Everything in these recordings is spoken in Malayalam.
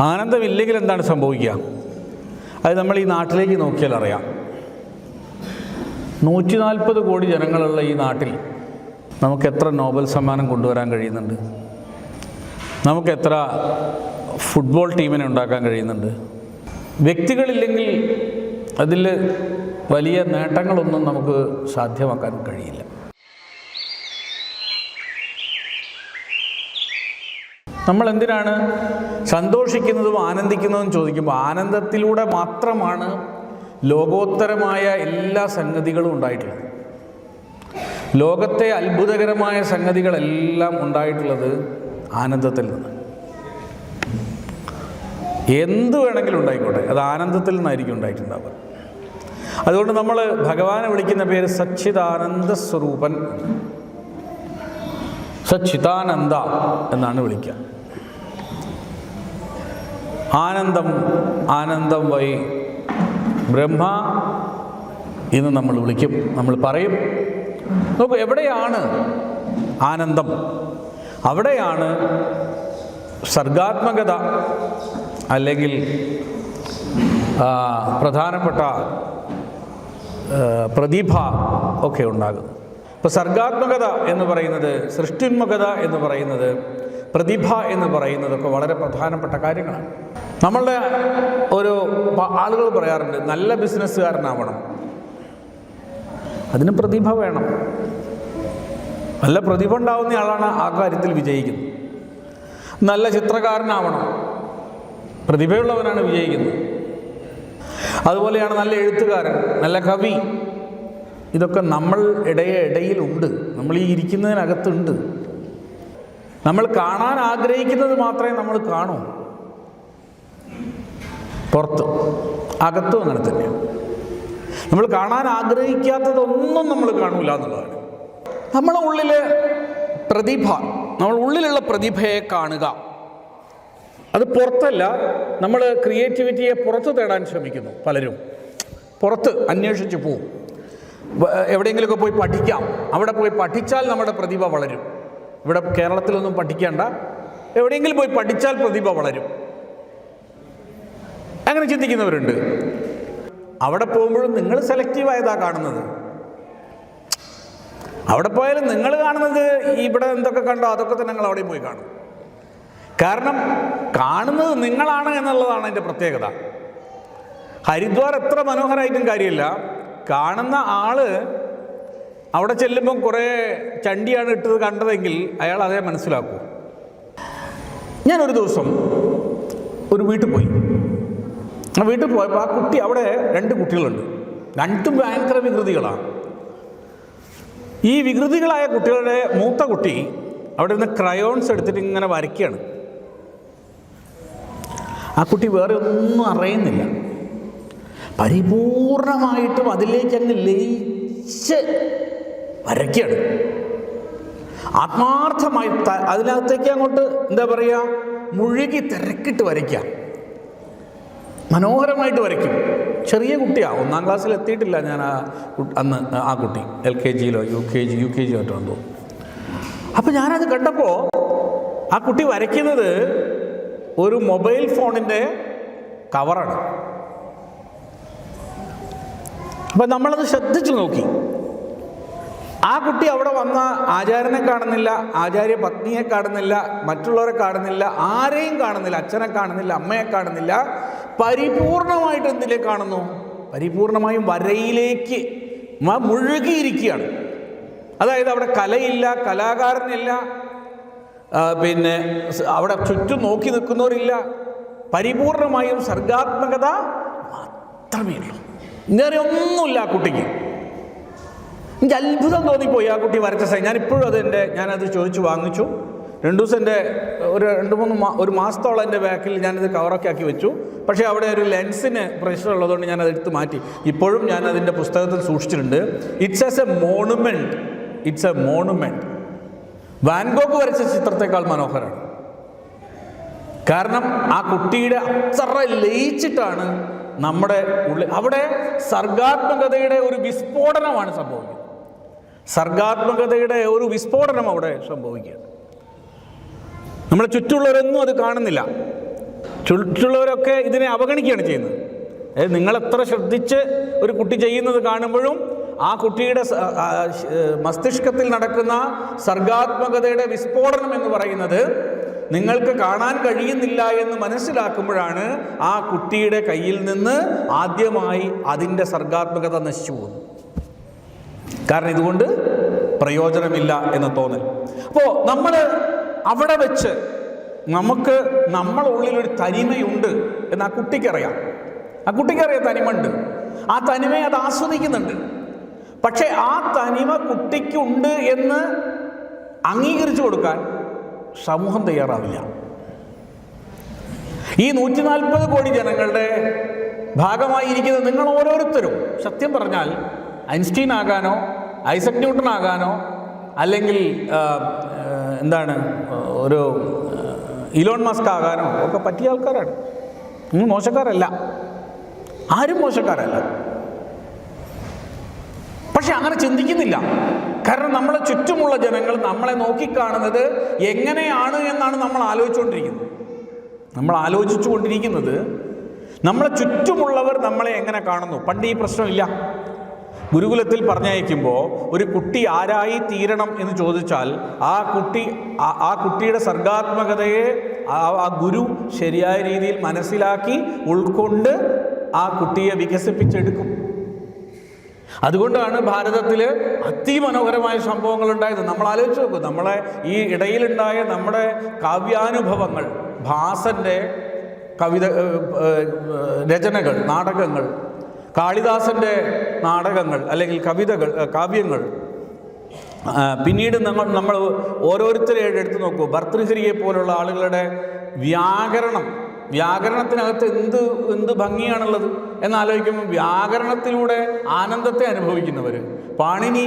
ആനന്ദമില്ലെങ്കിൽ എന്താണ് സംഭവിക്കുക? അത് നമ്മൾ ഈ നാട്ടിലേക്ക് നോക്കിയാൽ അറിയാം. നൂറ്റി നാൽപ്പത് കോടി ജനങ്ങളുള്ള ഈ നാട്ടിൽ നമുക്ക് എത്ര നോബൽ സമ്മാനം കൊണ്ടുവരാൻ കഴിയുന്നുണ്ട്? നമുക്ക് എത്ര ഫുട്ബോൾ ടീമിനെ ഉണ്ടാക്കാൻ കഴിയുന്നുണ്ട്? വ്യക്തികളില്ലെങ്കിൽ അതിൽ വലിയ നേട്ടങ്ങളൊന്നും നമുക്ക് സാധ്യമാക്കാൻ കഴിയില്ല. നമ്മൾ എന്തിനാണ് സന്തോഷിക്കുന്നതും ആനന്ദിക്കുന്നതും ചോദിക്കുമ്പോൾ ആനന്ദത്തിലൂടെ മാത്രമാണ് ലോകോത്തരമായ എല്ലാ സംഗതികളും ഉണ്ടായിട്ടുള്ളത്. ലോകത്തെ അത്ഭുതകരമായ സംഗതികളെല്ലാം ഉണ്ടായിട്ടുള്ളത് ആനന്ദത്തിൽ നിന്ന്. എന്ത് വേണമെങ്കിലും ഉണ്ടായിക്കോട്ടെ അത് ആനന്ദത്തിൽ നിന്നായിരിക്കും ഉണ്ടായിട്ടുണ്ടാവുക. അതുകൊണ്ട് നമ്മൾ ഭഗവാനെ വിളിക്കുന്ന പേര് സച്ചിദാനന്ദ സ്വരൂപൻ. സച്ചിദാനന്ദ എന്നാണ് വിളിക്കുക. ആനന്ദം ആനന്ദം വൈ ബ്രഹ്മ എന്ന് നമ്മൾ വിളിക്കും. നമ്മൾ പറയും നോക്കൂ എവിടെയാണ് ആനന്ദം? അവിടെയാണ് സർഗാത്മകത അല്ലെങ്കിൽ പ്രധാനപ്പെട്ട പ്രതിഭ ഒക്കെ ഉണ്ടാകുന്നത്. ഇപ്പോൾ സർഗാത്മകത എന്ന് പറയുന്നത് സൃഷ്ടിന്മുഖത എന്ന് പറയുന്നത് പ്രതിഭ എന്ന് പറയുന്നതൊക്കെ വളരെ പ്രധാനപ്പെട്ട കാര്യങ്ങളാണ്. നമ്മളുടെ ഒരു ആളുകൾ പറയാറുണ്ട് നല്ല ബിസിനസ്സുകാരനാവണം. അതിന് പ്രതിഭ വേണം. നല്ല പ്രതിഭ ഉണ്ടാവുന്ന ആളാണ് ആ കാര്യത്തിൽ വിജയിക്കുന്നത്. നല്ല ചിത്രകാരനാവണം. പ്രതിഭയുള്ളവനാണ് വിജയിക്കുന്നത്. അതുപോലെയാണ് നല്ല എഴുത്തുകാരൻ നല്ല കവി. ഇതൊക്കെ നമ്മൾ ഇടയെ ഇടയിലുണ്ട്. നമ്മൾ ഈ ഇരിക്കുന്നതിനകത്തുണ്ട്. നമ്മൾ കാണാൻ ആഗ്രഹിക്കുന്നത് മാത്രമേ നമ്മൾ കാണൂ. പുറത്ത് അകത്തും അങ്ങനെ തന്നെയാണ് നമ്മൾ കാണാൻ ആഗ്രഹിക്കാത്തതൊന്നും നമ്മൾ കാണൂല എന്നുള്ളതാണ്. നമ്മളെ ഉള്ളിലെ പ്രതിഭ നമ്മൾ ഉള്ളിലുള്ള പ്രതിഭയെ കാണുക. അത് പുറത്തല്ല നമ്മൾ ക്രിയേറ്റിവിറ്റിയെ പുറത്ത് തേടാൻ ശ്രമിക്കുന്നു പലരും. പുറത്ത് അന്വേഷിച്ച് പോവും. എവിടെയെങ്കിലുമൊക്കെ പോയി പഠിക്കാം. അവിടെ പോയി പഠിച്ചാൽ നമ്മുടെ പ്രതിഭ വളരും. ഇവിടെ കേരളത്തിലൊന്നും പഠിക്കേണ്ട. എവിടെയെങ്കിലും പോയി പഠിച്ചാൽ പ്രതിഭ വളരും. അങ്ങനെ ചിന്തിക്കുന്നവരുണ്ട്. അവിടെ പോകുമ്പോഴും നിങ്ങൾ സെലക്റ്റീവായതാ കാണുന്നത്. അവിടെ പോയാലും നിങ്ങൾ കാണുന്നത് ഇവിടെ എന്തൊക്കെ കണ്ടോ അതൊക്കെ തന്നെ നിങ്ങൾ അവിടെ പോയി കാണും. കാരണം കാണുന്നത് നിങ്ങളാണ് എന്നുള്ളതാണ് അതിന്റെ പ്രത്യേകത. ഹരിദ്വാർ എത്ര മനോഹരമായിട്ടും കാര്യമില്ല. കാണുന്ന ആൾ അവിടെ ചെല്ലുമ്പം കുറേ ചണ്ടിയാണ് ഇട്ടത് കണ്ടതെങ്കിൽ അയാൾ അതേ മനസ്സിലാക്കൂ. ഞാനൊരു ദിവസം ഒരു വീട്ടിൽ പോയി. ആ വീട്ടിൽ പോയപ്പോൾ ആ കുട്ടി അവിടെ രണ്ട് കുട്ടികളുണ്ട്. രണ്ടും ഭയങ്കര വികൃതികളാണ് ഈ വികൃതികളായ കുട്ടികളുടെ മൂത്ത കുട്ടി അവിടെ നിന്ന് ക്രയോൺസ് എടുത്തിട്ട് ഇങ്ങനെ വരയ്ക്കുകയാണ്. ആ കുട്ടി വേറെ ഒന്നും അറിയുന്നില്ല. പരിപൂർണമായിട്ടും അതിലേക്ക് അങ്ങ് ലയിച്ച് വരയ്ക്കുകയാണ്. ആത്മാർത്ഥമായി അതിനകത്തേക്ക് അങ്ങോട്ട് എന്താ പറയുക മുഴുകി തിരക്കിട്ട് വരയ്ക്കുക. മനോഹരമായിട്ട് വരയ്ക്കും. ചെറിയ കുട്ടിയാ ഒന്നാം ക്ലാസ്സിൽ എത്തിയിട്ടില്ല ഞാൻ ആ അന്ന് ആ കുട്ടി. L K ജിയിലോ U K G U K G മറ്റോ എന്തോ. അപ്പോൾ ഞാനത് കണ്ടപ്പോൾ ആ കുട്ടി വരയ്ക്കുന്നത് ഒരു മൊബൈൽ ഫോണിന്റെ കവറാണ്. അപ്പം നമ്മളത് ശ്രദ്ധിച്ചു നോക്കി. ആ കുട്ടി അവിടെ വന്ന ആചാര്യനെ കാണുന്നില്ല ആചാര്യ പത്നിയെ കാണുന്നില്ല മറ്റുള്ളവരെ കാണുന്നില്ല ആരെയും കാണുന്നില്ല അച്ഛനെ കാണുന്നില്ല അമ്മയെ കാണുന്നില്ല. പരിപൂർണമായിട്ട് എന്തിലേക്ക് കാണുന്നു? പരിപൂർണമായും വരയിലേക്ക് മുഴുകിയിരിക്കുകയാണ്. അതായത് അവിടെ കലയില്ല കലാകാരനില്ല പിന്നെ അവിടെ ചുറ്റും നോക്കി നിൽക്കുന്നവരില്ല. പരിപൂർണമായും സർഗാത്മകത മാത്രമേ ഉള്ളൂ വേറെ ഒന്നുമില്ല ആ കുട്ടിക്ക്. എനിക്ക് അത്ഭുതം തോന്നിപ്പോയി ആ കുട്ടി വരച്ച സൈൻ ഞാൻ ഇപ്പോഴും അത് എന്റെ ഞാനത് ചോദിച്ചു വാങ്ങിച്ചു. രണ്ട് ദിവസം എന്റെ ഒരു രണ്ട് മൂന്ന് മാ ഒരു മാസത്തോളം എന്റെ ബാക്കിൽ ഞാനത് കവറൊക്കെ ആക്കി വെച്ചു. പക്ഷേ അവിടെ ഒരു ലെൻസിന് പ്രഷർ ഉള്ളതുകൊണ്ട് ഞാൻ അത് എടുത്ത് മാറ്റി. ഇപ്പോഴും ഞാൻ അതിന്റെ പുസ്തകത്തിൽ സൂക്ഷിച്ചിട്ടുണ്ട്. It's as a monument it's a monument Van Gogh വരച്ച ചിത്രത്തെക്കാൾ മനോഹരമാണ് കാരണം ആ കുട്ടിയുടെ അത്ര ലയിച്ചിട്ടാണ് നമ്മുടെ ഉള്ളിൽ അവിടെ സർഗാത്മകതയുടെ ഒരു വിസ്ഫോടനമാണ് സംഭവിക്കുന്നത്. സർഗാത്മകതയുടെ ഒരു വിസ്ഫോടനം അവിടെ സംഭവിക്കുക നമ്മളെ ചുറ്റുള്ളവരൊന്നും അത് കാണുന്നില്ല. ചുറ്റുള്ളവരൊക്കെ ഇതിനെ അവഗണിക്കുകയാണ് ചെയ്യുന്നത്. അതായത് നിങ്ങളെത്ര ശ്രദ്ധിച്ച് ഒരു കുട്ടി ചെയ്യുന്നത് കാണുമ്പോഴും ആ കുട്ടിയുടെ മസ്തിഷ്കത്തിൽ നടക്കുന്ന സർഗാത്മകതയുടെ വിസ്ഫോടനം എന്ന് പറയുന്നത് നിങ്ങൾക്ക് കാണാൻ കഴിയുന്നില്ല എന്ന് മനസ്സിലാക്കുമ്പോഴാണ് ആ കുട്ടിയുടെ കയ്യിൽ നിന്ന് ആദ്യമായി അതിന്റെ സർഗാത്മകത നശിച്ചു പോകുന്നു കാരണം ഇതുകൊണ്ട് പ്രയോജനമില്ല എന്ന് തോന്നൽ. അപ്പോൾ നമ്മൾ അവിടെ വെച്ച് നമുക്ക് നമ്മളെ ഉള്ളിലൊരു തനിമയുണ്ട് എന്ന് ആ കുട്ടിക്കറിയാം. ആ കുട്ടിക്കറിയാം തനിമയുണ്ട്. ആ തനിമയെ അത് ആസ്വദിക്കുന്നുണ്ട്. പക്ഷേ ആ തനിമ കുട്ടിക്കുണ്ട് എന്ന് അംഗീകരിച്ചു കൊടുക്കാൻ സമൂഹം തയ്യാറാവില്ല. ഈ നൂറ്റി നാൽപ്പത് കോടി ജനങ്ങളുടെ ഭാഗമായിരിക്കുന്ന നിങ്ങൾ ഓരോരുത്തരും സത്യം പറഞ്ഞാൽ ഐൻസ്റ്റീൻ ആകാനോ ഐസക് ന്യൂട്ടൺ ആകാനോ അല്ലെങ്കിൽ എന്താണ് ഒരു ഇലോൺ മസ്ക് ആകാനോ ഒക്കെ പറ്റിയ ആൾക്കാരാണ്. നിങ്ങൾ മോശക്കാരല്ല. ആരും മോശക്കാരല്ല. പക്ഷെ അങ്ങനെ ചിന്തിക്കുന്നില്ല. കാരണം നമ്മളെ ചുറ്റുമുള്ള ജനങ്ങൾ നമ്മളെ നോക്കിക്കാണുന്നത് എങ്ങനെയാണ് എന്നാണ് നമ്മൾ ആലോചിച്ചുകൊണ്ടിരിക്കുന്നത്. നമ്മൾ ആലോചിച്ചു കൊണ്ടിരിക്കുന്നത് നമ്മളെ ചുറ്റുമുള്ളവർ നമ്മളെ എങ്ങനെ കാണുന്നു? പണ്ട് ഈ പ്രശ്നമില്ല. ഗുരുകുലത്തിൽ പറഞ്ഞയക്കുമ്പോൾ ഒരു കുട്ടി ആരായി തീരണം എന്ന് ചോദിച്ചാൽ ആ കുട്ടി ആ- കുട്ടിയുടെ സർഗാത്മകതയെ ആ ഗുരു ശരിയായ രീതിയിൽ മനസ്സിലാക്കി ഉൾക്കൊണ്ട് ആ കുട്ടിയെ വികസിപ്പിച്ചെടുക്കും. അതുകൊണ്ടാണ് ഭാരതത്തിൽ അതിമനോഹരമായ സംഭവങ്ങൾ ഉണ്ടായത് നമ്മൾ ആലോചിച്ച് നോക്കും നമ്മളെ ഈ ഇടയിലുണ്ടായ നമ്മുടെ കാവ്യാനുഭവങ്ങൾ ഭാസന്റെ കവിത രചനകൾ നാടകങ്ങൾ കാളിദാസന്റെ നാടകങ്ങൾ അല്ലെങ്കിൽ കവിതകൾ കാവ്യങ്ങൾ പിന്നീട് നമ്മൾ നമ്മൾ ഓരോരുത്തരെ എടുത്തു നോക്കൂ. ഭർതൃഹരിയെ പോലുള്ള ആളുകളുടെ വ്യാകരണം വ്യാകരണത്തിനകത്ത് എന്ത് എന്ത് ഭംഗിയാണുള്ളത്? എന്നാലോചിക്കുമ്പോൾ വ്യാകരണത്തിലൂടെ ആനന്ദത്തെ അനുഭവിക്കുന്നവർ പാണിനി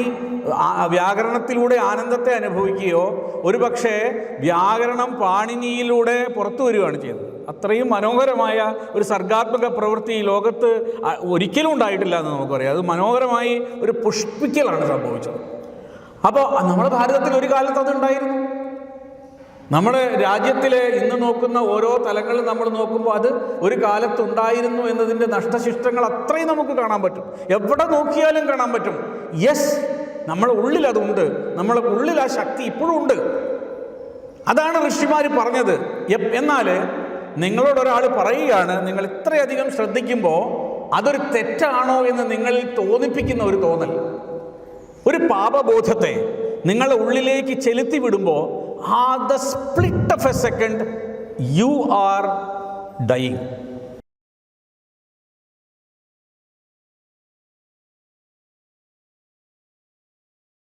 വ്യാകരണത്തിലൂടെ ആനന്ദത്തെ അനുഭവിക്കുകയോ ഒരു പക്ഷേ വ്യാകരണം പാണിനിയിലൂടെ പുറത്തു വരികയാണ് ചെയ്തത് അത്രയും മനോഹരമായ ഒരു സർഗാത്മക പ്രവൃത്തി ലോകത്ത് ഒരിക്കലും ഉണ്ടായിട്ടില്ല എന്ന് നമുക്കറിയാം. അത് മനോഹരമായി ഒരു പുഷ്പിക്കലാണ് സംഭവിച്ചത്. അപ്പോൾ നമ്മുടെ ഭാരതത്തിൽ ഒരു കാലത്ത് അത് ഉണ്ടായിരുന്നു. നമ്മുടെ രാജ്യത്തിലെ ഇന്ന് നോക്കുന്ന ഓരോ തലങ്ങളും നമ്മൾ നോക്കുമ്പോൾ അത് ഒരു കാലത്ത് ഉണ്ടായിരുന്നു എന്നതിന്റെ നഷ്ടശിഷ്ടങ്ങൾ അത്രയും നമുക്ക് കാണാൻ പറ്റും. എവിടെ നോക്കിയാലും കാണാൻ പറ്റും. യെസ് നമ്മുടെ ഉള്ളിൽ അതുണ്ട്. നമ്മുടെ ഉള്ളിൽ ആ ശക്തി ഇപ്പോഴും ഉണ്ട്. അതാണ് ഋഷിമാർ പറഞ്ഞത്. എന്നാൽ നിങ്ങളോട് ഒരാൾ പറയുകയാണ് നിങ്ങൾ ഇത്രയധികം ശ്രദ്ധിക്കുമ്പോൾ അതൊരു തെറ്റാണോ എന്ന് നിങ്ങളിൽ തോന്നിപ്പിക്കുന്ന ഒരു തോന്നൽ. ഒരു പാപബോധത്തെ നിങ്ങളുടെ ഉള്ളിലേക്ക് ചെലുത്തി വിടുമ്പോൾ at the split of a second, you are dying.